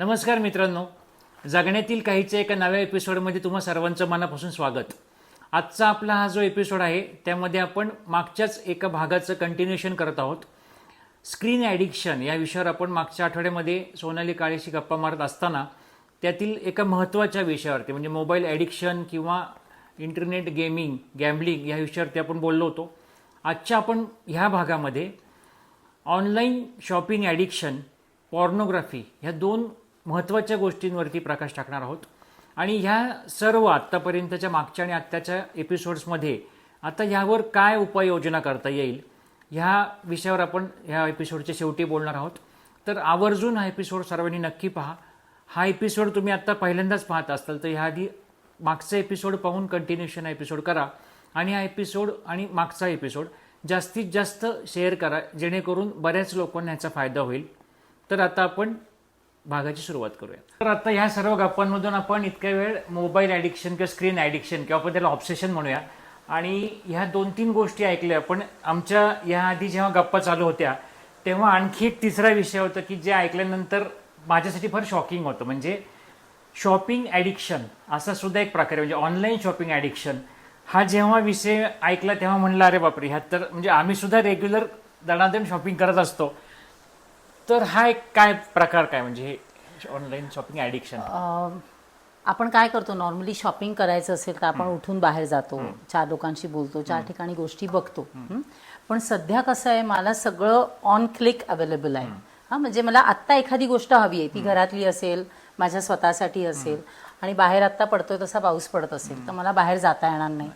नमस्कार मित्रांनो. जगण्यातील काहीच्या एका नव्या एपिसोडमध्ये तुम्हा सर्वांचं मनापासून स्वागत. आजचा आपला हा जो एपिसोड आहे त्यामध्ये आपण मागच्याच एका भागाचं कंटिन्युएशन करत आहोत. स्क्रीन ॲडिक्शन या विषयावर आपण मागच्या आठवड्यामध्ये सोनाली काळेशी गप्पा मारत असताना त्यातील एका महत्त्वाच्या विषयावरती म्हणजे मोबाईल ॲडिक्शन किंवा इंटरनेट गेमिंग गॅम्बलिंग या विषयावरती आपण बोललो होतो. आजच्या आपण ह्या भागामध्ये ऑनलाईन शॉपिंग ॲडिक्शन पॉर्नोग्राफी ह्या दोन महत्त्वाच्या गोष्टींवरती प्रकाश टाकणार आहोत. आणि ह्या सर्व आत्तापर्यंतच्या मागच्या आणि आत्ताच्या एपिसोड्समध्ये आता ह्यावर काय उपाययोजना करता येईल ह्या विषयावर आपण ह्या एपिसोडच्या शेवटी बोलणार आहोत. तर आवर्जून हा एपिसोड सर्वांनी नक्की पहा. हा एपिसोड तुम्ही आत्ता पहिल्यांदाच पाहत असाल तर ह्याआधी मागचा एपिसोड पाहून कंटिन्युएशन हा एपिसोड करा. आणि हा एपिसोड आणि मागचा एपिसोड जास्तीत जास्त शेअर करा जेणेकरून बऱ्याच लोकांना ह्याचा फायदा होईल. तर आता आपण भागाची सुरुवात करूया. तर आता ह्या सर्व गप्पांमधून आपण इतक्या वेळ मोबाईल ॲडिक्शन किंवा स्क्रीन ॲडिक्शन किंवा आपण त्याला ऑब्सेशन म्हणूया. आणि ह्या दोन तीन गोष्टी ऐकल्या पण आमच्या याआधी जेव्हा गप्पा चालू होत्या तेव्हा आणखी एक तिसरा विषय होता की जे ऐकल्यानंतर माझ्यासाठी फार शॉकिंग होतं. म्हणजे शॉपिंग ॲडिक्शन असा सुद्धा एक प्रकार आहे. म्हणजे ऑनलाईन शॉपिंग ॲडिक्शन हा जेव्हा विषय ऐकला तेव्हा म्हणलं अरे बापरे ह्यात तर म्हणजे आम्ही सुद्धा रेग्युलर दणादण शॉपिंग करत असतो. तर हा एक काय प्रकार काय? म्हणजे हे ऑनलाईन शॉपिंग ॲडिक्शन अं, आपण काय करतो नॉर्मली शॉपिंग करायचं असेल तर आपण उठून बाहेर जातो चार लोकांशी बोलतो चार ठिकाणी गोष्टी बघतो. हं? पण सध्या कसं आहे मला सगळं ऑन क्लिक अवेलेबल आहे. हा म्हणजे मला आत्ता एखादी गोष्ट हवी आहे ती घरातली असेल माझ्या स्वतःसाठी असेल आणि बाहेर आत्ता पडतोय तसा पाऊस पडत असेल तर मला बाहेर जाता येणार नाही.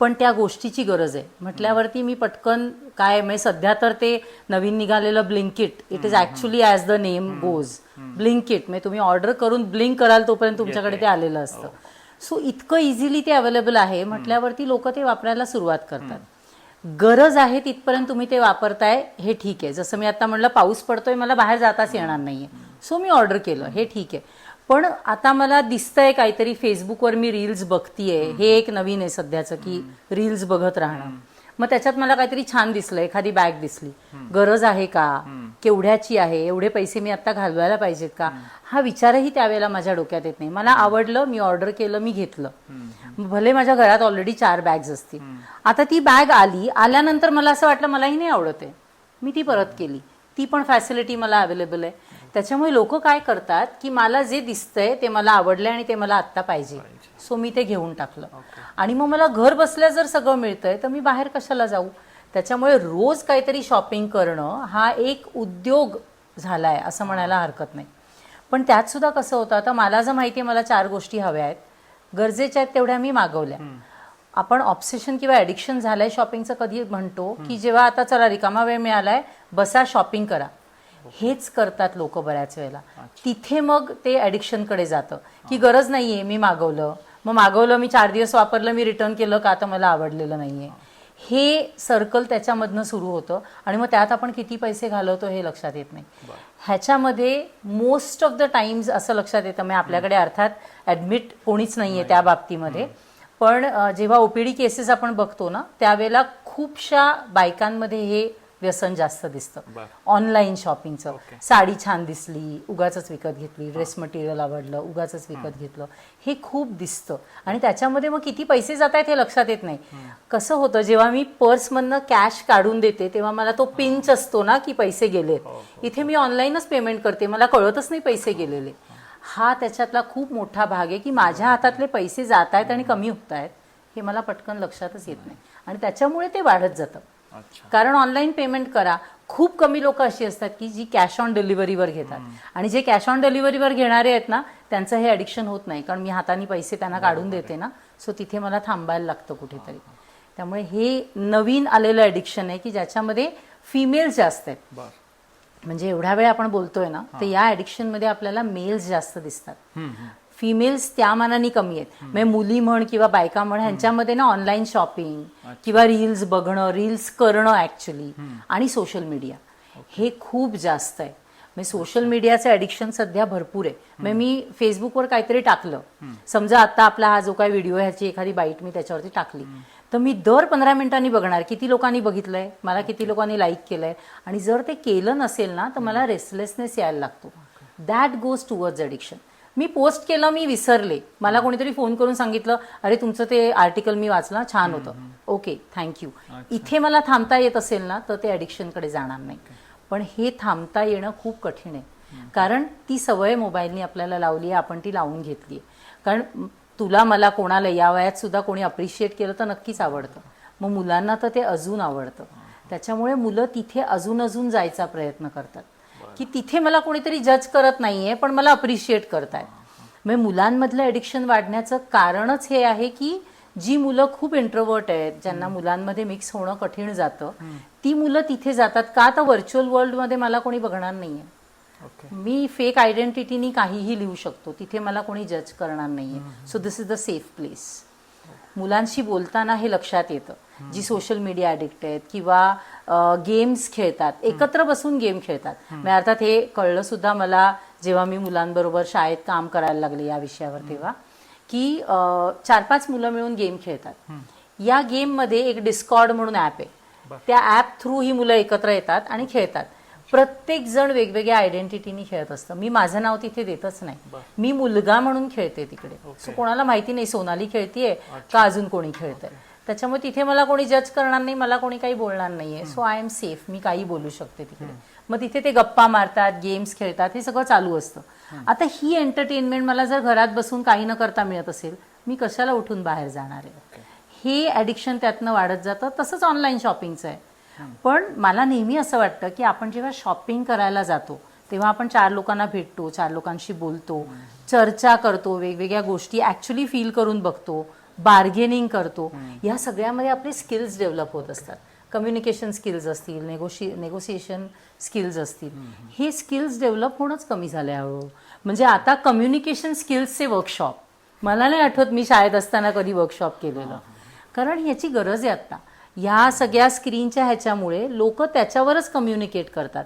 पण त्या गोष्टीची गरज आहे. म्हटल्यावरती मी पटकन काय म्हणजे सध्या तर ते नवीन निघालेलं Blinkit it is actually as the name goes Blinkit म्हणजे तुम्ही ऑर्डर करून ब्लिंक कराल तोपर्यंत तुमच्याकडे ते आलेलं असतं. सो इतकं इझिली ते अवेलेबल आहे. म्हटल्यावरती लोक ते वापरायला सुरुवात करतात. गरज आहे तिथपर्यंत तुम्ही ते वापरताय हे ठीक आहे. जसं मी आता म्हणलं पाऊस पडतोय मला बाहेर जाताच येणार नाहीये. सो मी ऑर्डर केलं हे ठीक आहे. पण आता मला दिसतंय काहीतरी फेसबुकवर मी रील्स बघतीये. हे एक नवीन आहे सध्याचं की रील्स बघत राहणं. मग त्याच्यात मला काहीतरी छान दिसलं एखादी बॅग दिसली. गरज आहे का? केवढ्याची आहे? एवढे पैसे मी आता घालवायला पाहिजेत का? हा विचारही त्यावेळेला माझ्या डोक्यात येत नाही. मला आवडलं मी ऑर्डर केलं मी घेतलं. भले माझ्या घरात ऑलरेडी चार बॅग्स असतील. आता ती बॅग आली आल्यानंतर मला असं वाटलं मलाही नाही आवडत आहे. मी ती परत केली. ती पण फॅसिलिटी मला अवेलेबल आहे. त्याच्यामुळे लोक काय करतात की मला जे दिसतंय ते मला आवडलंय आणि ते मला आत्ता पाहिजे. सो मी ते घेऊन टाकलं. आणि मग मला घर बसल्या जर सगळं मिळतंय तर मी बाहेर कशाला जाऊ? त्याच्यामुळे रोज काहीतरी शॉपिंग करणं हा एक उद्योग झालाय असं म्हणायला हरकत नाही. पण त्यात सुद्धा कसं होतं आता मला जर माहिती आहे मला चार गोष्टी हव्या आहेत. गरजेच्या आहेत तेवढ्या मी मागवल्या. आपण ऑब्सेशन किंवा ॲडिक्शन झालंय शॉपिंगचं कधी म्हणतो की जेव्हा आता चला रिकामा वेळ मिळालाय बसा शॉपिंग करा. हेच करतात लोक बऱ्याच वेळेला. तिथे मग ते ॲडिक्शनकडे जातं. की गरज नाहीये मी मागवलं. मग मागवलं मी चार दिवस वापरलं मी रिटर्न केलं का आता मला आवडलेलं नाहीये. हे सर्कल त्याच्यामधनं सुरू होतं आणि मग त्यात आपण किती पैसे घालवतो हे लक्षात येत नाही. ह्याच्यामध्ये मोस्ट ऑफ द टाइम्स असं लक्षात येतं. म्हणजे आपल्याकडे अर्थात ॲडमिट कोणीच नाहीये त्या बाबतीमध्ये. पण जेव्हा ओपीडी केसेस आपण बघतो ना त्यावेळेला खूपशा बायकांमध्ये हे व्यसन जास्त दिसतं. ऑनलाईन शॉपिंगचं साडी छान दिसली उगाच विकत घेतली ड्रेस मटेरियल आवडलं उगाच विकत घेतलं. हे खूप दिसतं. आणि त्याच्यामध्ये मग किती पैसे जात आहेत हे लक्षात येत नाही. कसं होतं जेव्हा मी पर्समधनं कॅश काढून देते तेव्हा मला तो पिंच असतो ना की पैसे गेलेत. इथे मी ऑनलाईनच पेमेंट करते. मला कळतच नाही पैसे गेलेले. हा. त्याच्यातला खूप मोठा भाग आहे की माझ्या हातातले पैसे जात आहेत आणि कमी होत आहेत हे मला पटकन लक्षातच येत नाही. आणि त्याच्यामुळे ते वाढत जातं. कारण ऑनलाईन पेमेंट करा. खूप कमी लोक अशी असतात की जी कॅश ऑन डिलिव्हरीवर घेतात. आणि जे कॅश ऑन डिलिव्हरीवर घेणारे आहेत ना त्यांचं हे ॲडिक्शन होत नाही. कारण मी हाताने पैसे त्यांना काढून देते ना सो तिथे मला थांबायला लागतं कुठेतरी. त्यामुळे हे नवीन आलेलं ॲडिक्शन आहे की ज्याच्यामध्ये फिमेल्स जास्त आहेत. बर. म्हणजे एवढ्या वेळ आपण बोलतोय ना तर या ॲडिक्शनमध्ये आपल्याला मेल्स जास्त दिसतात. फिमेल्स त्या मानाने कमी आहेत. म्हणजे मुली म्हण किंवा बायका म्हण ह्यांच्यामध्ये ना ऑनलाईन शॉपिंग किंवा रील्स बघणं रील्स करणं ऍक्च्युली आणि सोशल मीडिया हे खूप जास्त आहे. म्हणजे सोशल मीडियाचं ॲडिक्शन सध्या भरपूर आहे. म्हणजे मी फेसबुकवर काहीतरी टाकलं. समजा आता आपला हा जो काही व्हिडिओ ह्याची एखादी बाईट मी त्याच्यावरती टाकली. तर मी दर पंधरा मिनिटांनी बघणार. किती लोकांनी बघितलंय? मला किती लोकांनी लाईक केलंय? आणि जर ते केलं नसेल ना तर मला रेस्टलेसनेस यायला लागतो. दॅट गोज टुवर्ड्स ॲडिक्शन मी पोस्ट केलं मी विसरले. मला कोणीतरी फोन करून सांगितलं अरे तुमचं ते आर्टिकल मी वाचलं छान होतं. ओके थँक्यू इथे मला थांबता येत असेल ना तर ते ॲडिक्शनकडे जाणार नाही. पण हे थांबता येणं खूप कठीण आहे. कारण ती सवय मोबाईलनी आपल्याला लावली आहे आपण ती लावून घेतली आहे. कारण तुला मला कोणाला या वयात सुद्धा कोणी अप्रिशिएट केलं तर नक्कीच आवडतं. मग मुलांना तर ते अजून आवडतं. त्याच्यामुळे मुलं तिथे अजून अजून जायचा प्रयत्न करतात. की तिथे मला कोणीतरी जज करत नाहीये पण मला अप्रिशिएट करतायत. म्हणजे मुलांमधलं ॲडिक्शन वाढण्याचं कारणच हे आहे की जी मुलं खूप इंट्रोवर्ट आहेत ज्यांना मुलांमध्ये मिक्स होणं कठीण जातं ती मुलं तिथे जातात. का तर व्हर्च्युअल वर्ल्डमध्ये मला कोणी बघणार नाहीये. ओके मी फेक आयडेंटिटीनी काहीही लिहू शकतो. तिथे मला कोणी जज करणार नाहीये. So this is the safe place मुलांशी बोलताना हे लक्षात येतं. जी सोशल मीडिया ॲडिक्ट आहेत किंवा गेम्स खेळतात एकत्र बसून गेम खेळतात. म्हणजे अर्थात हे कळलं सुद्धा मला जेव्हा मी मुलांबरोबर शाळेत काम करायला लागले या विषयावर तेव्हा की चार पाच मुलं मिळून गेम खेळतात. या गेममध्ये एक डिस्कॉर्ड म्हणून ॲप आहे. त्या ॲप थ्रू ही मुलं एकत्र येतात आणि खेळतात. प्रत्येक जण वेगवेगळ्या आयडेंटिटीनी खेळत असतं. मी माझं नाव तिथे देतच नाही. मी मुलगा म्हणून खेळते तिकडे. सो कोणाला माहिती नाही सोनाली खेळतीये का अजून कोणी खेळतंय? त्याच्यामुळे तिथे मला कोणी जज करणार नाही मला कोणी काही बोलणार नाहीये. सो आय एम सेफ मी काही बोलू शकते तिकडे. मग तिथे ते गप्पा मारतात गेम्स खेळतात हे सगळं चालू असतं. आता ही एंटरटेनमेंट मला जर घरात बसून काही न करता मिळत असेल मी कशाला उठून बाहेर जाणार आहे? हे ॲडिक्शन त्यातनं वाढत जातं. तसंच ऑनलाईन शॉपिंगचं आहे. पण मला नेहमी असं वाटतं की आपण जेव्हा शॉपिंग करायला जातो तेव्हा आपण चार लोकांना भेटतो चार लोकांशी बोलतो चर्चा करतो वेगवेगळ्या गोष्टी ॲक्च्युली फील करून बघतो. बार्गेनिंग करतो या सगळ्यामध्ये आपले स्किल्स डेव्हलप होत असतात. कम्युनिकेशन स्किल्स असतील नेगोशि नेगोसिएशन स्किल्स असतील. हे स्किल्स डेव्हलप होणंच कमी झाले हळूहळू म्हणजे आता कम्युनिकेशन स्किल्सचे वर्कशॉप मला नाही आठवत मी शाळेत असताना कधी वर्कशॉप केलेलं. कारण ह्याची गरज आहे आता. ह्या सगळ्या स्क्रीनच्या ह्याच्यामुळे लोक त्याच्यावरच कम्युनिकेट करतात.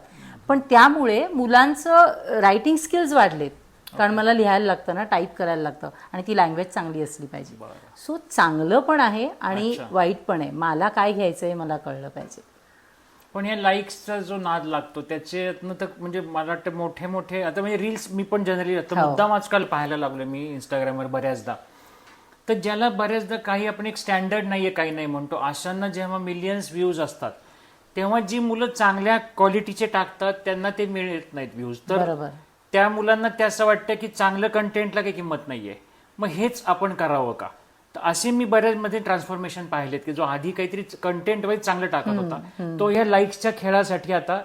पण त्यामुळे मुलांचं रायटिंग स्किल्स वाढलेत. कारण मला लिहायला लागतं ना टाईप करायला लागतं. आणि ती लँग्वेज चांगली असली पाहिजे. सो चांगलं पण आहे आणि. वाईट पण आहे. मला काय घ्यायचं आहे मला कळलं पाहिजे. पण या लाईक्सचा जो नाद लागतो त्याच्यातनं तर म्हणजे मला वाटतं मोठे मोठे आता म्हणजे रील्स मी पण जनरली आता हो. मुद्दाम आजकाल पाहायला लागलो मी इंस्टाग्रामवर बऱ्याचदा. तर ज्याला बऱ्याचदा काही आपण एक स्टँडर्ड नाहीये काही नाही म्हणतो अशांना जेव्हा मिलियन्स व्ह्यूज असतात तेव्हा जी मुलं चांगल्या क्वालिटीचे टाकतात त्यांना ते मिळत नाहीत व्ह्यूज तर बरोबर. त्या मुलांना ते असं वाटतं की चांगलं कंटेंटला काही किंमत नाहीये. मग हेच आपण करावं का? तर असे मी बऱ्याच मध्ये ट्रान्सफॉर्मेशन पाहिलेत की जो आधी काहीतरी कंटेंट वाईज चांगलं टाकत होता. तो या लाईक्सच्या खेळासाठी आता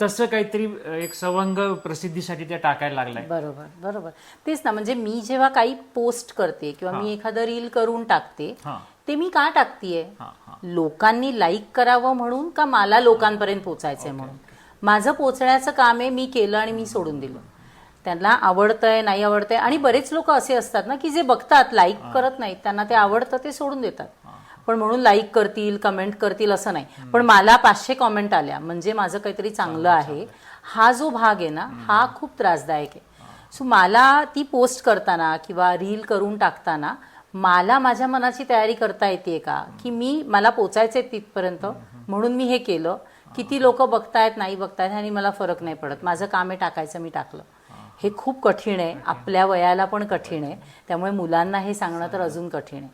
तसं काहीतरी एक सवंग प्रसिद्धीसाठी ते टाकायला लागलाय. बरोबर बरोबर. तेच ना म्हणजे मी जेव्हा काही पोस्ट करते किंवा मी एखादं रील करून टाकते ते मी का टाकतीये? लोकांनी लाईक करावं म्हणून का मला लोकांपर्यंत पोचायचंय म्हणून? माझं पोचण्याचं काम आहे मी केलं आणि मी सोडून दिलं. त्यांना आवडतंय नाही आवडतंय. आणि बरेच लोक असे असतात ना की जे बघतात लाईक करत नाहीत. त्यांना ते आवडतं ते सोडून देतात. पण म्हणून लाईक करतील कमेंट करतील असं नाही. पण मला पाचशे कॉमेंट आल्या. म्हणजे माझं काहीतरी चांगलं आहे. हा जो भाग आहे ना हा खूप त्रासदायक आहे. सो मला ती पोस्ट करताना किंवा रील करून टाकताना मला माझ्या मनाची तयारी करता येते का? की मी मला पोचायचंय तिथपर्यंत. म्हणून मी हे केलं. किती लोक बघतायत नाही बघतायत आणि मला फरक नाही पडत. माझं काम आहे टाकायचं मी टाकलं. हे खूप कठीण आहे. आपल्या वयाला पण कठीण आहे. त्यामुळे मुलांना हे सांगणं तर अजून कठीण आहे.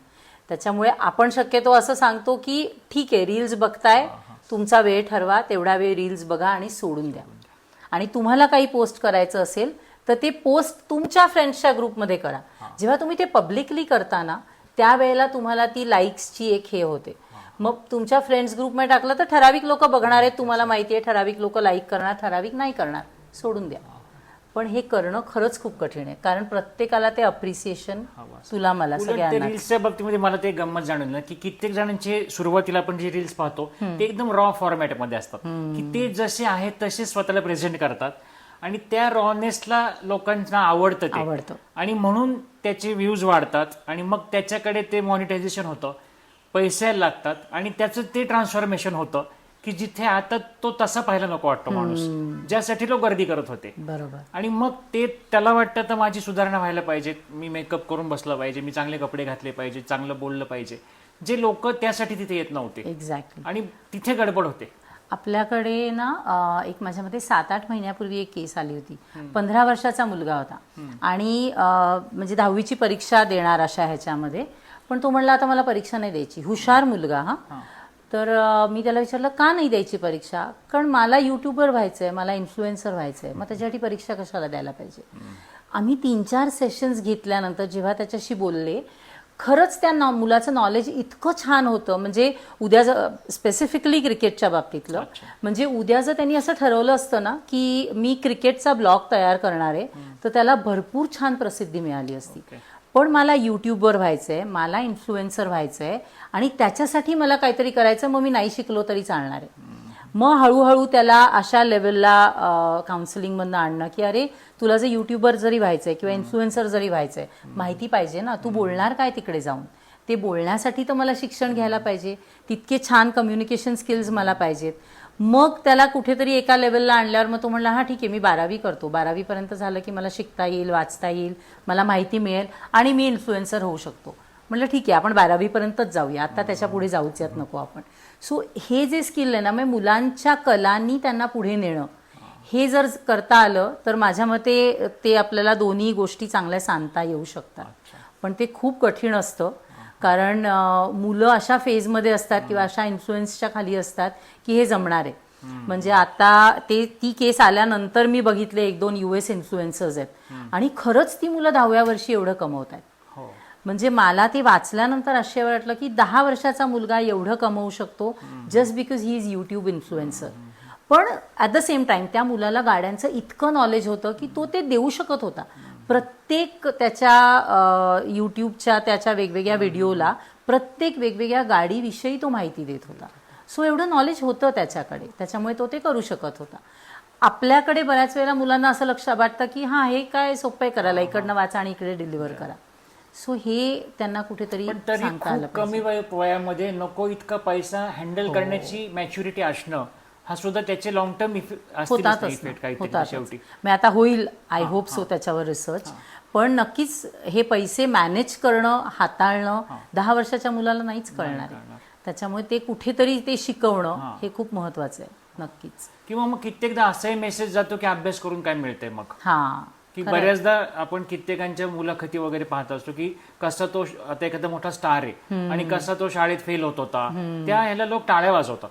त्याच्यामुळे आपण शक्यतो असं सांगतो की ठीक आहे रील्स बघताय. तुमचा वेळ ठरवा. तेवढा वेळ रील्स बघा आणि सोडून द्या. आणि तुम्हाला काही पोस्ट करायचं असेल तर ते पोस्ट तुमच्या फ्रेंड्सच्या ग्रुपमध्ये करा. जेव्हा तुम्ही ते पब्लिकली करता ना त्यावेळेला तुम्हाला ती लाईक्सची एक हे होते. मग तुमच्या फ्रेंड्स ग्रुपमध्ये टाकलं तर ठराविक लोक बघणार आहेत. तुम्हाला माहिती आहे ठराविक लोक लाईक करणार ठराविक नाही करणार. सोडून द्या. पण हे करणं खरंच खूप कठीण आहे. कारण प्रत्येकाला ते अप्रिसिएशन तुला मला सगळ्यांना रील्सच्या बाबतीमध्ये मला ते गंमत जाणवलं की कित्येक जणांचे सुरुवातीला आपण जे रील्स पाहतो ते एकदम रॉ फॉर्मॅटमध्ये असतात. की ते जसे आहेत तसे स्वतःला प्रेझेंट करतात. आणि त्या रॉनेसला लोकांना आवडतं ते. आवडतं. आणि म्हणून त्याचे व्ह्यूज वाढतात आणि मग त्याच्याकडे ते मॉनिटायझेशन होतं. पैसे लागतात आणि त्याचं ते ट्रान्सफॉर्मेशन होतं. की जिथे आता तो तसा पाहायला नको वाटतो माणूस. ज्यासाठी लोक गर्दी करत होते. बरोबर. आणि मग ते त्याला वाटतं तर माझी सुधारणा व्हायला पाहिजे. मी मेकअप करून बसलं पाहिजे. मी चांगले कपडे घातले पाहिजे. चांगलं बोललं पाहिजे. जे लोक त्यासाठी तिथे येत नव्हते. एक्झॅक्टली आणि तिथे गडबड होते. आपल्याकडे ना अं, एक माझ्या मते सात आठ महिन्यापूर्वी एक केस आली होती. पंधरा वर्षाचा मुलगा होता. आणि अं, म्हणजे दहावीची परीक्षा देणार अशा ह्याच्यामध्ये. पण तो म्हणला आता मला परीक्षा नाही द्यायची. हुशार मुलगा हा. तर मी त्याला विचारलं का नाही द्यायची परीक्षा? कारण मला युट्यूबर व्हायचंय मला इन्फ्लुएन्सर व्हायचंय. मग त्याच्यासाठी परीक्षा कशाला द्यायला पाहिजे? आम्ही तीन चार सेशन्स घेतल्यानंतर जेव्हा त्याच्याशी बोलले खरंच त्या नॉ- मुलाचं नॉलेज इतकं छान होतं. म्हणजे उद्या स्पेसिफिकली क्रिकेटच्या बाबतीतलं. म्हणजे उद्या जर त्यांनी असं ठरवलं असतं ना की मी क्रिकेटचा ब्लॉग तयार करणार आहे तर त्याला भरपूर छान प्रसिद्धी मिळाली असती. पण मला युट्यूबवर व्हायचंय मला इन्फ्लुएन्सर व्हायचंय आणि त्याच्यासाठी मला काहीतरी करायचं मग मी नाही शिकलो तरी चालणार आहे. मग हळूहळू त्याला अशा लेवलला काउन्सिलिंगमधनं आणणं की अरे तुला जर युट्यूबर जरी व्हायचंय किंवा इन्फ्लुएन्सर जरी व्हायचंय माहिती पाहिजे ना तू बोलणार काय तिकडे जाऊन? ते बोलण्यासाठी तर मला शिक्षण घ्यायला पाहिजे तितके छान कम्युनिकेशन स्किल्स मला पाहिजेत. मग त्याला कुठेतरी एका लेवलला आणल्यावर मग तो म्हणला हा ठीक आहे मी बारावी करतो. बारावीपर्यंत झालं की मला शिकता येईल वाचता येईल मला माहिती मिळेल आणि मी इन्फ्लुएन्सर होऊ शकतो. म्हटलं ठीक आहे आपण बारावीपर्यंतच जाऊया. आता त्याच्या पुढे जाऊच यात नको आपण. सो हे जे स्किल आहे ना मग मुलांच्या कलांनी त्यांना पुढे नेणं. हे जर करता आलं तर माझ्या मते ते आपल्याला दोन्ही गोष्टी चांगल्या सांगता येऊ शकतात. पण ते खूप कठीण असतं. कारण मुलं अशा फेजमध्ये असतात किंवा अशा इन्फ्लुएन्सच्या खाली असतात की हे जमणार आहे. म्हणजे आता ते ती केस आल्यानंतर मी बघितले एक दोन युएस इन्फ्लुएन्सर्स आहेत. आणि खरंच ती मुलं दहाव्या वर्षी एवढं कमवत आहेत. हो. म्हणजे मला ते वाचल्यानंतर आश्चर्य वाटलं की दहा वर्षाचा मुलगा एवढं कमवू शकतो just because he is YouTube influencer पण ॲट द सेम टाइम त्या मुलाला गाड्यांचं इतकं नॉलेज होतं की तो ते देऊ शकत होता. प्रत्येक त्याच्या यूट्यूबच्या त्याच्या वेगवेगळ्या व्हिडिओला प्रत्येक वेगवेगळ्या गाडीविषयी तो माहिती देत होता. सो एवढं नॉलेज होतं त्याच्याकडे. त्याच्यामुळे तो ते करू शकत होता. आपल्याकडे बऱ्याच वेळेला मुलांना असं लक्ष वाटतं की हां हे काय सोपं आहे करायला? इकडनं वाचा आणि इकडे डिलिव्हर करा. सो हे त्यांना कुठेतरी कमी वय- वयामध्ये नको इतका पैसा हो. हँडल करण्याची मॅच्युरिटी असणं. हा सुद्धा त्याचे लॉंग टर्म होतातच. शेवटी मग आता होईल आय होप सो त्याच्यावर रिसर्च पण नक्कीच हे पैसे मॅनेज करणं हाताळणं दहा वर्षाच्या मुलाला नाहीच कळणार आहे. त्याच्यामुळे ते कुठेतरी ते शिकवणं हे. खूप महत्वाचं आहे नक्कीच. किंवा मग कित्येकदा असाही मेसेज जातो की अभ्यास करून काय मिळतंय मग? हा की बऱ्याचदा आपण कित्येकांच्या मुलाखती वगैरे पाहत असतो की कसा तो आता एखादा मोठा स्टार आहे आणि कसा तो शाळेत फेल होत होता त्या ह्याला लोक टाळ्या वाजवतात.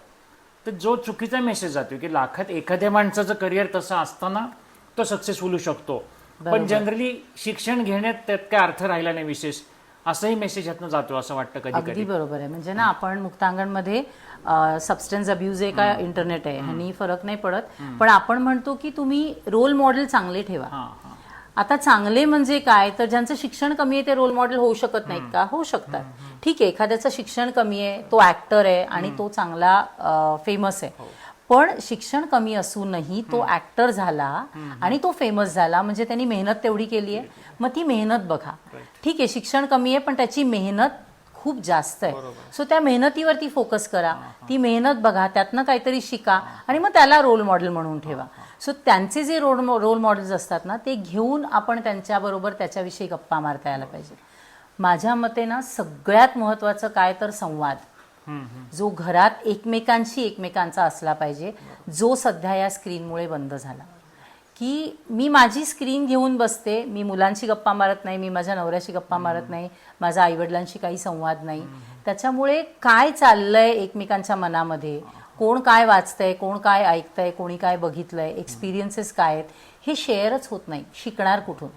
तर जो चुकीचा मेसेज जातो की लाखात एखाद्या माणसाचं करिअर तसं असताना तो सक्सेसफुल होऊ शकतो. पण जनरली शिक्षण घेण्यात त्यात काय अर्थ राहिला नाही विशेष असंही मेसेज यातनं जातो असं वाटतं कधी अगदी कधी बरोबर आहे. म्हणजे ना आपण मुक्तांगणमध्ये सबस्टन्स अब्युज आहे का इंटरनेट आहे. ह्यांनी फरक नाही पडत. पण आपण म्हणतो की तुम्ही रोल मॉडेल चांगले ठेवा. आता चांगले म्हणजे काय? तर ज्यांचं शिक्षण कमी आहे ते रोल मॉडेल होऊ शकत नाहीत का? होऊ शकतात. ठीक आहे एखाद्याचं शिक्षण कमी आहे तो ऍक्टर आहे आणि तो चांगला फेमस आहे. पण शिक्षण कमी असूनही तो ऍक्टर झाला आणि तो फेमस झाला म्हणजे त्यांनी मेहनत तेवढी केली आहे. मग ती मेहनत बघा. ठीक आहे शिक्षण कमी आहे पण त्याची मेहनत खूप जास्त आहे. सो त्या मेहनतीवरती फोकस करा. ती मेहनत बघा त्यातनं काहीतरी शिका आणि मग त्याला रोल मॉडेल म्हणून ठेवा. सो त्यांचे जे रोल रोल मॉडेल्स असतात ना ते घेऊन आपण त्यांच्याबरोबर त्याच्याविषयी गप्पा मारता यायला पाहिजे. माझ्या मते ना सगळ्यात महत्वाचं काय तर संवाद. जो घरात एकमेकांशी एकमेकांचा असला पाहिजे जो सध्या या स्क्रीनमुळे बंद झाला. की मी माझी स्क्रीन घेऊन बसते. मी मुलांशी गप्पा मारत नाही मी माझ्या नवऱ्याशी गप्पा मारत नाही माझ्या आईवडिलांशी काही संवाद नाही. त्याच्यामुळे काय चाललंय एकमेकांच्या मनामध्ये? कोण काय वाचतंय कोण काय ऐकतंय कोणी काय बघितलंय एक्सपिरियन्सेस काय आहेत? हे शेअरच होत नाही. शिकणार कुठून?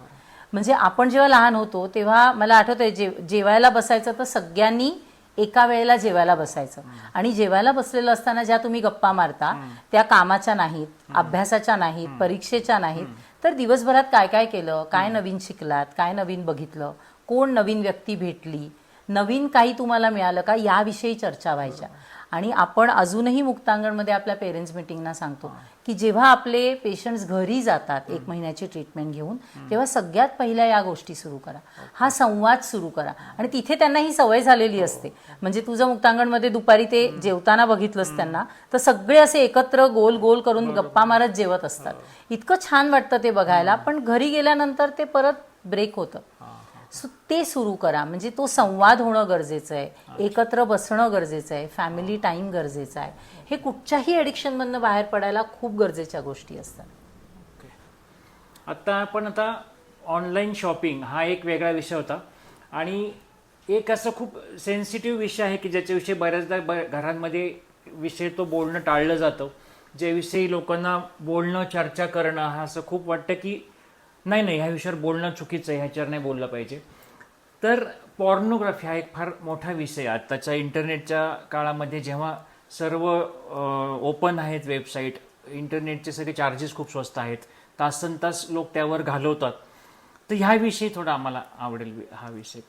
म्हणजे आपण जेव्हा लहान होतो तेव्हा मला आठवतंय जे जेवायला बसायचं तर सगळ्यांनी एका वेळेला जेवायला बसायचं. आणि जेवायला बसलेलं असताना ज्या तुम्ही गप्पा मारता त्या कामाच्या नाहीत अभ्यासाच्या नाहीत परीक्षेच्या नाहीत. तर दिवसभरात काय काय केलं? काय नवीन शिकलात? काय नवीन बघितलं? कोण नवीन व्यक्ती भेटली? नवीन काही तुम्हाला मिळालं का? याविषयी चर्चा व्हायच्या. आणि आपण अजूनही मुक्तांगणमध्ये आपल्या पेरेंट्स मिटिंगना सांगतो की जेव्हा आपले पेशंट्स घरी जातात एक महिन्याची ट्रीटमेंट घेऊन तेव्हा सगळ्यात पहिल्या या गोष्टी सुरू करा. हा संवाद सुरू करा. आणि तिथे त्यांना ही सवय झालेली असते. म्हणजे तुझं मुक्तांगणमध्ये दुपारी ते जेवताना बघितलंस त्यांना तर सगळे असे एकत्र गोल गोल करून गप्पा मारत जेवत असतात. इतकं छान वाटतं ते बघायला. पण घरी गेल्यानंतर ते परत ब्रेक होतं. ते सुरू करा. म्हणजे तो संवाद होणं गरजेचं आहे. एकत्र बसणं गरजेचं आहे. फॅमिली टाईम गरजेचा आहे. हे कुठच्याही ॲडिक्शनमधनं बाहेर पडायला खूप गरजेच्या गोष्टी असतात. आता आपण आता ऑनलाईन शॉपिंग हा एक वेगळा विषय होता. आणि एक असं खूप सेन्सिटिव्ह विषय आहे की ज्याच्याविषयी बऱ्याचदा ब घरांमध्ये विषय तो बोलणं टाळलं जातं. ज्याविषयी लोकांना बोलणं चर्चा करणं हा असं खूप वाटतं की नाही नाही ह्या विषयावर बोलणं चुकीचं आहे ह्याच्यावर नाही बोललं पाहिजे. तर पॉर्नोग्राफी हा एक फार मोठा विषय आहे. आत्ताच्या इंटरनेटच्या काळामध्ये जेव्हा सर्व ओपन आहेत वेबसाईट इंटरनेटचे सगळे चार्जेस खूप स्वस्त आहेत. तासन तास लोक त्यावर घालवतात. तर ह्याविषयी थोडा आम्हाला आवडेल हा विषय.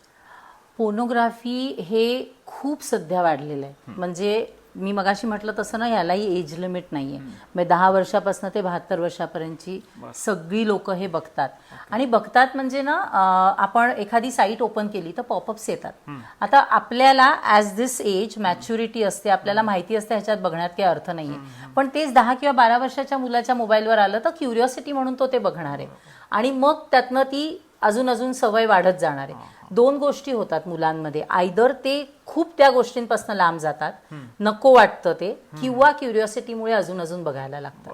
पोर्नोग्राफी हे खूप सध्या वाढलेलं आहे. म्हणजे मी मगाशी म्हटलं तसं ना यालाही एज लिमिट नाहीये. म्हणजे दहा वर्षापासून ते बहात्तर वर्षापर्यंतची सगळी लोक हे बघतात. आणि बघतात म्हणजे ना आपण एखादी साईट ओपन केली तर पॉपअप्स येतात. आता आपल्याला ॲज दिस एज मॅच्युरिटी असते आपल्याला माहिती असते ह्याच्यात बघण्यात काही अर्थ नाहीये. पण तेच दहा किंवा बारा वर्षाच्या मुलाच्या मोबाईलवर आलं तर क्युरिओसिटी म्हणून तो ते बघणार. आहे आणि मग त्यातनं ती अजून अजून सवय वाढत जाणार. आहे दोन गोष्टी होतात मुलांमध्ये. आयदर ते खूप त्या गोष्टींपासून लांब जातात. नको वाटतं ते. किंवा क्युरिओसिटीमुळे अजून अजून बघायला लागतात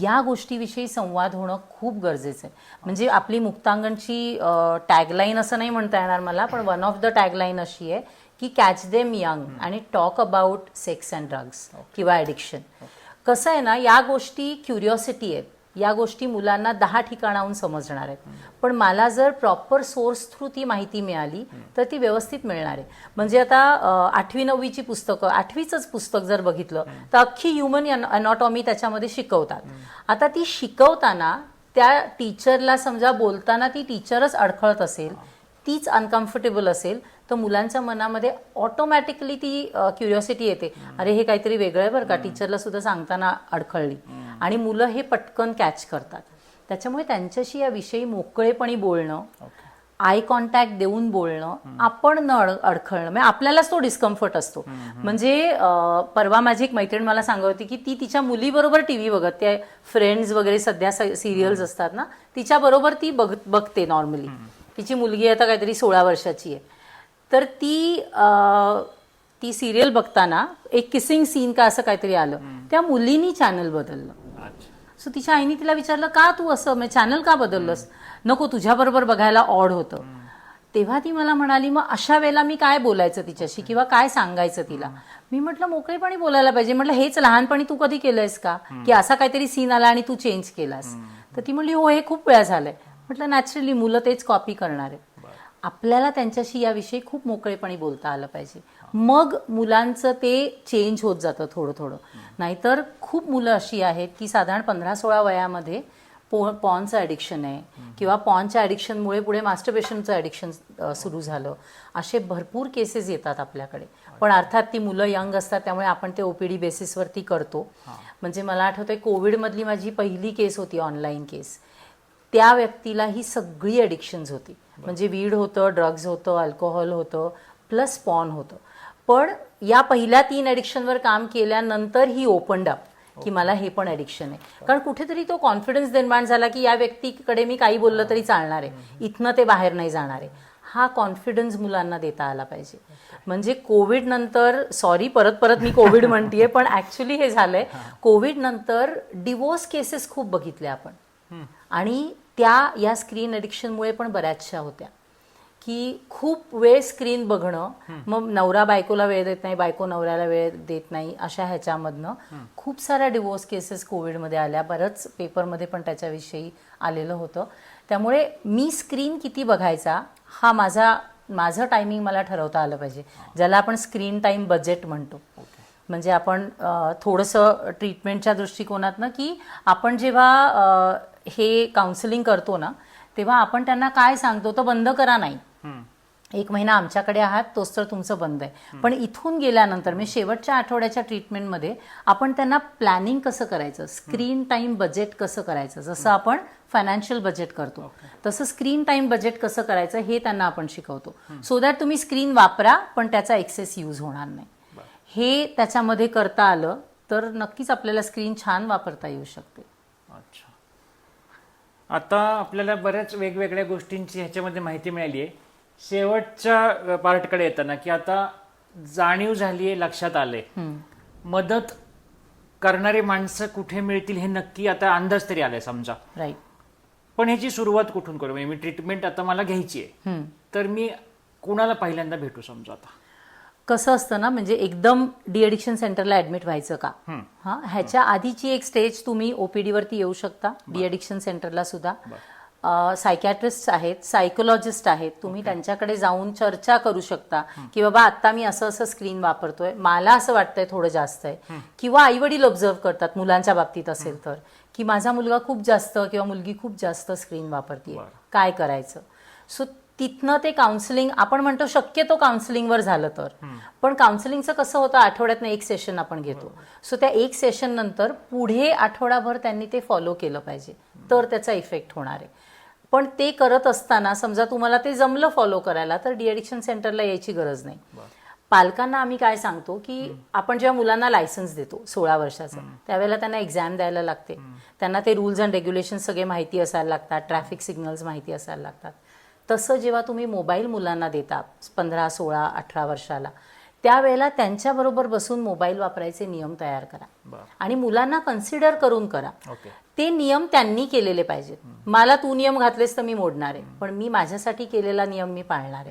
या गोष्टीविषयी संवाद होणं खूप गरजेचं आहे. म्हणजे आपली मुक्तांगणची टॅगलाईन असं नाही म्हणता येणार मला पण वन ऑफ द टॅगलाईन अशी आहे की कॅच देम यंग आणि talk about sex and drugs किंवा ॲडिक्शन कसं आहे ना या गोष्टी क्युरिओसिटी आहेत. या गोष्टी मुलांना दहा ठिकाणाहून समजणार आहेत. पण मला जर प्रॉपर सोर्स थ्रू ती माहिती मिळाली तर ती व्यवस्थित मिळणार आहे. म्हणजे आता आठवी नववीची पुस्तकं आठवीचंच पुस्तक जर बघितलं तर अख्खी ह्युमन अनॉटॉमी त्याच्यामध्ये शिकवतात. आता ती शिकवताना त्या टीचरला समजा बोलताना ती टीचरच अडखळत असेल तीच अनकम्फर्टेबल असेल तर मुलांच्या मनामध्ये ऑटोमॅटिकली ती क्युरिओसिटी येते. अरे हे काहीतरी वेगळं आहे बरं का? टीचरला सुद्धा सांगताना अडखळली. आणि मुलं हे पटकन कॅच करतात. त्याच्यामुळे त्यांच्याशी या विषयी मोकळेपणी बोलणं आय कॉन्टॅक्ट देऊन बोलणं आपण न अड- अडखळणं म्हणजे आपल्यालाच तो डिस्कम्फर्ट असतो. म्हणजे परवा माझी एक मैत्रीण मला सांगत होती की ती तिच्या मुलीबरोबर टीव्ही बघत त्या फ्रेंड्स वगैरे सध्या सिरियल्स असतात ना तिच्या बरोबर ती बघ बघते नॉर्मली तिची मुलगी आता काहीतरी सोळा वर्षाची आहे. तर ती ती सिरियल बघताना एक किसिंग सीन का असं काहीतरी आलं. त्या मुलीनी चॅनल बदललं. सो तिच्या आईने तिला विचारलं का तू असं म्हणजे चॅनल का बदललंस? नको तुझ्याबरोबर बघायला ऑड होतं. तेव्हा ती मला म्हणाली मग अशा वेळेला मी काय बोलायचं तिच्याशी किंवा काय सांगायचं तिला? मी म्हटलं मोकळेपणी बोलायला पाहिजे. म्हटलं हेच लहानपणी तू कधी केलंयस का? की असा काहीतरी सीन आला आणि तू चेंज केलास? तर ती म्हणली हो हे खूप वेळा झालंय. म्हटलं नॅचरली मुलं तेच कॉपी करणार. आहे आपल्याला त्यांच्याशी याविषयी खूप मोकळेपणी बोलता आलं पाहिजे. मग मुलांचं ते चेंज होत जातं थोडं थोडं नाहीतर खूप मुलं अशी आहेत की साधारण पंधरा सोळा वयामध्ये पो पॉनचं ॲडिक्शन आहे. किंवा पॉनच्या ॲडिक्शनमुळे पुढे मास्टरबेशनचं ॲडिक्शन सुरू झालं. असे भरपूर केसेस येतात आपल्याकडे. पण अर्थात ती मुलं यंग असतात त्यामुळे आपण ते ओपीडी बेसिसवरती करतो. म्हणजे मला आठवतंय कोविडमधली माझी पहिली केस होती ऑनलाईन केस त्या व्यक्तीला ही सगळी ॲडिक्शन्स होती. म्हणजे वीड होतं ड्रग्ज होतं अल्कोहोल होतं प्लस पॉन होतं. पण या पहिल्या तीन ॲडिक्शनवर काम केल्यानंतर ही ओपनड अप की मला हे पण ॲडिक्शन आहे. कारण कुठेतरी तो कॉन्फिडन्स निर्माण झाला की या व्यक्तीकडे मी काही बोललं तरी चालणार आहे. इथनं ते बाहेर नाही जाणार आहे. हा कॉन्फिडन्स मुलांना देता आला पाहिजे. म्हणजे कोविड नंतर सॉरी परत परत मी कोविड म्हणतीये पण ऍक्च्युली हे झालंय. कोविड नंतर डिवोर्स केसेस खूप बघितल्या आपण. आणि त्या या स्क्रीन ॲडिक्शनमुळे पण बऱ्याचशा होत्या. की खूप वेळ स्क्रीन बघणं मग नवरा बायकोला वेळ देत नाही बायको नवऱ्याला वेळ देत नाही अशा ह्याच्यामधनं खूप साऱ्या डिवोर्स केसेस कोविडमध्ये आल्या. बरंच पेपरमध्ये पण त्याच्याविषयी आलेलं होतं. त्यामुळे मी स्क्रीन किती बघायचा हा माझा माझं टायमिंग मला ठरवता आलं पाहिजे. ज्याला आपण स्क्रीन टाईम बजेट म्हणतो. म्हणजे आपण थोडंसं ट्रीटमेंटच्या दृष्टिकोनातनं की आपण जेव्हा हे काउन्सिलिंग करतो ना तेव्हा आपण त्यांना काय सांगतो तर बंद करा नाही. एक महिना आमच्याकडे आहात तोच तर तुमचं बंद आहे. पण इथून गेल्यानंतर म्हणजे शेवटच्या आठवड्याच्या ट्रीटमेंटमध्ये आपण त्यांना प्लॅनिंग कसं करायचं? स्क्रीन टाईम बजेट कसं करायचं? जसं आपण फायनान्शियल बजेट करतो. तसं स्क्रीन टाईम बजेट कसं करायचं हे त्यांना आपण शिकवतो. सो दॅट तुम्ही स्क्रीन वापरा पण त्याचा एक्सेस यूज होणार नाही. हे त्याच्यामध्ये करता आलं तर नक्कीच आपल्याला स्क्रीन छान वापरता येऊ शकते. आता आपल्याला बऱ्याच वेगवेगळ्या गोष्टींची ह्याच्यामध्ये माहिती मिळाली आहे शेवटच्या पार्टकडे येताना की आता जाणीव झाली आहे लक्षात आले मदत करणारी माणसं कुठे मिळतील हे नक्की आता अंदाज तरी आलाय समजा. राईट पण ह्याची सुरुवात कुठून करू? म्हणजे मी ट्रीटमेंट आता मला घ्यायची आहे तर मी कुणाला पहिल्यांदा भेटू समजा आता? कसं असतं ना म्हणजे एकदम डी अडिक्शन सेंटरला ऍडमिट व्हायचं का? हा. ह्याच्या आधीची एक स्टेज तुम्ही ओपीडी वरती येऊ शकता डी अडिक्शन सेंटरला सुद्धा. सायकॅट्रिस्ट आहेत सायकोलॉजिस्ट आहेत तुम्ही त्यांच्याकडे जाऊन चर्चा करू शकता की बाबा आता मी असं असं स्क्रीन वापरतोय मला असं वाटतंय थोडं जास्त आहे. किंवा आई वडील ऑब्झर्व करतात मुलांच्या बाबतीत असेल तर की माझा मुलगा खूप जास्त किंवा मुलगी खूप जास्त स्क्रीन वापरते काय करायचं? सो तिथनं ते काउन्सिलिंग आपण म्हणतो शक्यतो काउन्सिलिंगवर झालं तर. पण काउन्सिलिंगचं कसं होतं आठवड्यातनं एक सेशन आपण घेतो. सो त्या एक सेशन नंतर पुढे आठवडाभर त्यांनी ते फॉलो केलं पाहिजे. तर त्याचा इफेक्ट होणार आहे. पण ते करत असताना समजा तुम्हाला ते जमलं फॉलो करायला तर डिएडिक्शन सेंटरला यायची गरज नाही. पालकांना आम्ही काय सांगतो की आपण जेव्हा मुलांना लायसन्स देतो सोळा वर्षाचं त्यावेळेला त्यांना एक्झाम द्यायला लागते. त्यांना ते रूल्स अँड रेग्युलेशन सगळे माहिती असायला लागतात ट्रॅफिक सिग्नल्स माहिती असायला लागतात. तसं जेव्हा तुम्ही मोबाईल मुलांना देता पंधरा सोळा अठरा वर्षाला त्यावेळेला त्यांच्याबरोबर बसून मोबाईल वापरायचे नियम तयार करा. आणि मुलांना कन्सिडर करून करा. ते नियम त्यांनी केलेले पाहिजेत. मला तू नियम घातलेस तर मी मोडणार आहे. पण मी माझ्यासाठी केलेला नियम मी पाळणार आहे.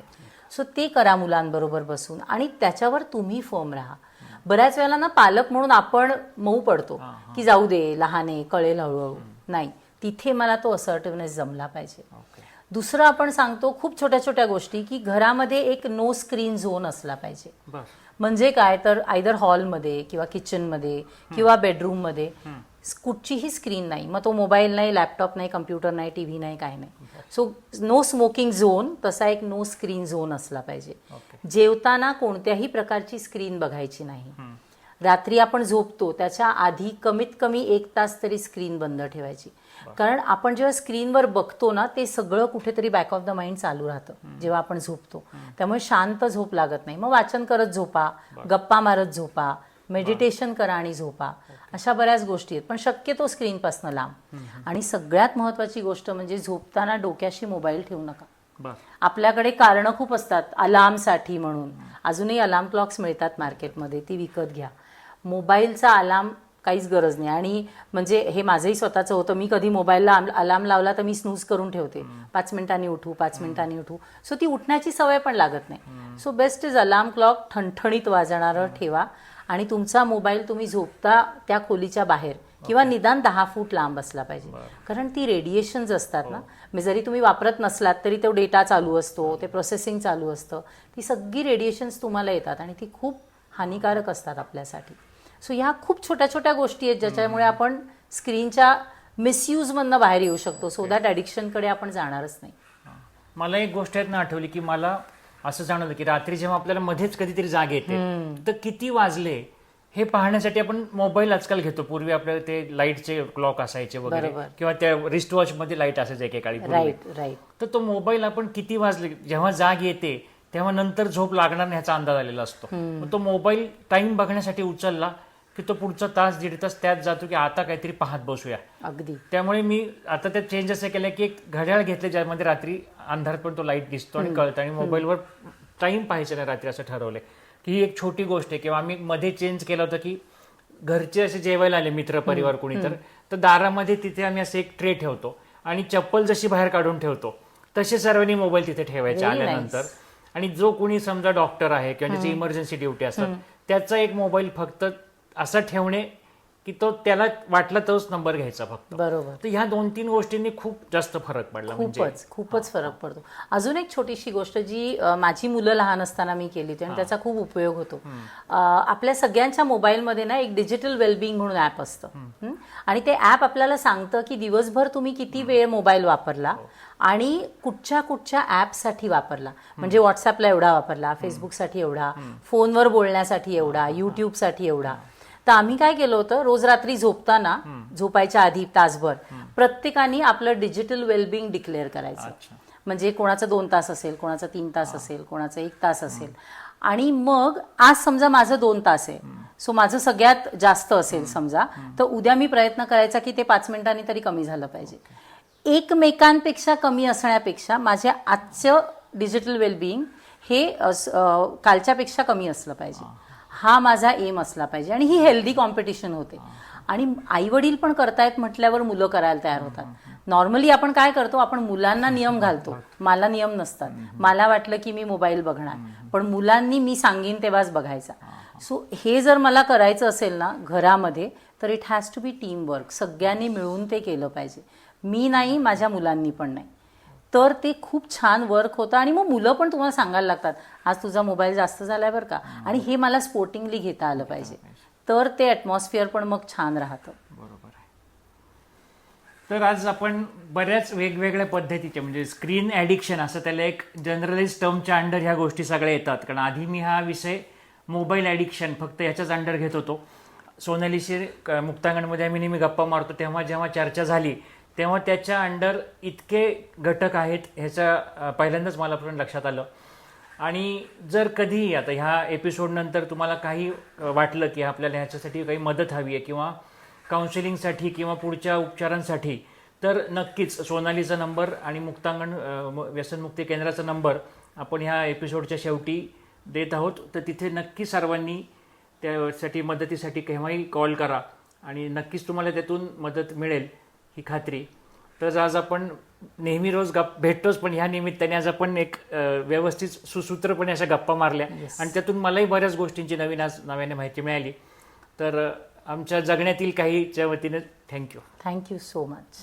सो ते करा मुलांबरोबर बसून आणि त्याच्यावर तुम्ही फर्म राहा. बऱ्याच वेळेला ना पालक म्हणून आपण मऊ पडतो की जाऊ दे लहान आहे कळेल हळूहळू. नाही. तिथे मला तो असर्टिव्हनेस जमला पाहिजे. दुसरं आपण सांगतो खूप छोट्या छोट्या गोष्टी की घरामध्ये एक नो स्क्रीन झोन असला पाहिजे. म्हणजे काय? तर आयदर हॉलमध्ये किंवा किचनमध्ये किंवा बेडरूममध्ये कुठचीही स्क्रीन नाही. मग तो मोबाईल नाही लॅपटॉप नाही कम्प्युटर नाही टी व्ही नाही काय नाही. सो नो स्मोकिंग झोन तसा एक नो स्क्रीन झोन असला पाहिजे. जेवताना कोणत्याही प्रकारची स्क्रीन बघायची नाही. रात्री आपण झोपतो त्याच्या आधी कमीत कमी एक तास तरी स्क्रीन बंद ठेवायची. कारण आपण जेव्हा स्क्रीनवर बघतो ना ते सगळं कुठेतरी बॅक ऑफ द माइंड चालू राहतं जेव्हा आपण झोपतो. त्यामुळे शांत झोप लागत नाही. मग वाचन करत झोपा गप्पा मारत झोपा मेडिटेशन करा आणि झोपा. अशा बऱ्याच गोष्टी आहेत. पण शक्यतो स्क्रीनपासून लांब. आणि सगळ्यात महत्वाची गोष्ट म्हणजे झोपताना डोक्याशी मोबाईल ठेवू नका. आपल्याकडे कारणं खूप असतात. अलार्मसाठी म्हणून. अजूनही अलार्म क्लॉक्स मिळतात मार्केटमध्ये ती विकत घ्या. मोबाईलचा अलार्म काहीच गरज नाही. आणि म्हणजे हे माझंही स्वतःचं होतं. मी कधी मोबाईलला अलार्म लावला तर मी स्नूज करून ठेवते. पाच मिनिटांनी उठू पाच मिनिटांनी उठू. सो ती उठण्याची सवय पण लागत नाही. So best is alarm clock ठणठणीत वाजणारं ठेवा. आणि तुमचा मोबाईल तुम्ही झोपता त्या खोलीच्या बाहेर किंवा निदान दहा फूट लांब असला पाहिजे. कारण ती रेडिएशन्स असतात ना. म्हणजे जरी तुम्ही वापरत नसलात तरी तो डेटा चालू असतो ते प्रोसेसिंग चालू असतं. ती सगळी रेडिएशन्स तुम्हाला येतात आणि ती खूप हानिकारक असतात आपल्यासाठी. सो ह्या खूप छोट्या छोट्या गोष्टी आहेत ज्याच्यामुळे आपण स्क्रीनच्या मिसयूजमधनं बाहेर येऊ शकतो. सो दॅट ॲडिक्शनकडे आपण जाणारच नाही. मला एक गोष्ट आहेत ना आठवली की मला असं जाणवलं की रात्री जेव्हा आपल्याला मध्येच कधीतरी जाग येते तर किती वाजले हे पाहण्यासाठी आपण मोबाईल आजकाल घेतो. पूर्वी आपल्याला ते लाईटचे क्लॉक असायचे वगैरे. किंवा त्या रिस्ट वॉच मध्ये लाइट असायचे एकेकाळी. राईट तर तो मोबाईल आपण किती वाजले जेव्हा जाग येते तेव्हा नंतर झोप लागणार ह्याचा अंदाज आलेला असतो. तो मोबाईल टाइम बघण्यासाठी उचलला की तो पुढचा तास दीड तास त्यात जातो की आता काहीतरी पाहत बसूया. अगदी. त्यामुळे मी आता त्यात चेंज असं केलं की एक घड्याळ घेतलं ज्यामध्ये रात्री अंधारात पण तो लाइट दिसतो आणि कळतं आणि मोबाईलवर टाइम पाहायचं नाही रात्री असं ठरवलंय. की ही एक छोटी गोष्ट आहे किंवा आम्ही मध्ये चेंज केलं होतं की घरचे असे जेवायला आले मित्र परिवार कोणी तर तर दारामध्ये तिथे आम्ही असं एक ट्रे ठेवतो आणि चप्पल जशी बाहेर काढून ठेवतो तसे सर्वांनी मोबाईल तिथे ठेवायचे आल्यानंतर. आणि जो कोणी समजा डॉक्टर आहे किंवा ज्याची इमर्जन्सी ड्युटी असतात त्याचा एक मोबाईल फक्त असा ठेवणे की तो त्याला वाटला तोच नंबर घ्यायचा फक्त. बरोबर. तर ह्या दोन तीन गोष्टींनी खूप जास्त फरक पडला म्हणजे खूपच खूपच फरक पडतो. अजून एक छोटीशी गोष्ट जी अ, माझी मुलं लहान असताना मी केली होती आणि त्याचा खूप उपयोग होतो. अ, आपल्या सगळ्यांच्या मोबाईलमध्ये ना एक डिजिटल वेलबिंग म्हणून ॲप असतं. हं? आणि ते ॲप आपल्याला सांगतं की दिवसभर तुम्ही किती वेळ मोबाईल वापरला आणि कुठच्या कुठच्या ॲपसाठी वापरला. म्हणजे व्हॉट्सअपला एवढा वापरला फेसबुकसाठी एवढा फोनवर बोलण्यासाठी एवढा युट्यूबसाठी एवढा. तर आम्ही काय केलं होतं रोज रात्री झोपताना झोपायच्या आधी तासभर प्रत्येकाने आपलं डिजिटल वेलबिंग डिक्लेअर करायचं. म्हणजे कोणाचं दोन तास असेल कोणाचं तीन तास असेल कोणाचं एक तास असेल. आणि मग आज समजा माझं दोन तास आहे. सो माझं सगळ्यात जास्त असेल समजा तर उद्या मी प्रयत्न करायचा की ते पाच मिनिटांनी तरी कमी झालं पाहिजे. एकमेकांपेक्षा कमी असण्यापेक्षा माझ्या आजचं डिजिटल वेलबिईंग हे कालच्यापेक्षा कमी असलं पाहिजे. हा माझा एम असला पाहिजे. आणि ही हेल्दी कॉम्पिटिशन होते. आणि आई वडील पण करतायत म्हटल्यावर मुलं करायला तयार होतात. नॉर्मली आपण काय करतो आपण मुलांना नियम घालतो. मला नियम नसतात. मला वाटलं की मी मोबाईल बघणार. पण मुलांनी मी सांगीन तेव्हाच बघायचा. सो हे. जर मला करायचं असेल ना घरामध्ये तर it has to be team work सगळ्यांनी मिळून ते केलं पाहिजे. मी नाही माझ्या मुलांनी पण नाही. तर ते खूप छान वर्क होतं. आणि मग मुलं पण तुम्हाला सांगायला लागतात आज तुझा मोबाईल जास्त झालाय बरं का? आणि हे मला स्पोर्टिंगली घेता आलं पाहिजे. तर ते ॲटमॉस्फिअर पण मग छान राहतं. बरोबर आहे. तर आज आपण बऱ्याच वेगवेगळ्या पद्धतीचे म्हणजे स्क्रीन ॲडिक्शन असं त्याला एक जनरलाइज टर्मच्या अंडर ह्या गोष्टी सगळ्या येतात. कारण आधी मी हा विषय मोबाईल ॲडिक्शन फक्त याच्याच अंडर घेत होतो. सोनालीशी मुक्तांगणमध्ये आम्ही नेहमी गप्पा मारतो. तेव्हा जेव्हा चर्चा झाली तेव्हा त्याच्या अंडर इतके घटक आहेत ह्याच्या पहिल्यांदाच मला पण लक्षात आलं. आणि जर कधीही आता ह्या एपिसोडनंतर तुम्हाला काही वाटलं की आपल्याला ह्याच्यासाठी काही मदत हवी आहे किंवा काउन्सिलिंगसाठी किंवा पुढच्या उपचारांसाठी तर नक्कीच सोनालीचा नंबर आणि मुक्तांगण व्यसनमुक्ती केंद्राचा नंबर आपण ह्या एपिसोडच्या शेवटी देत आहोत. तर तिथे नक्की सर्वांनी त्यासाठी मदतीसाठी केव्हाही कॉल करा आणि नक्कीच तुम्हाला त्यातून मदत मिळेल. ही खात्री. तर आज आपण नेहमी रोज गप भेटतोच पण ह्या निमित्ताने आज आपण एक व्यवस्थित सुसूत्रपणे अशा गप्पा मारल्या. आणि त्यातून मलाही बऱ्याच गोष्टींची नवीन आज नव्याने माहिती मिळाली. तर आमच्या जगण्यातील काहीच्या वतीने थँक्यू थँक्यू सो मच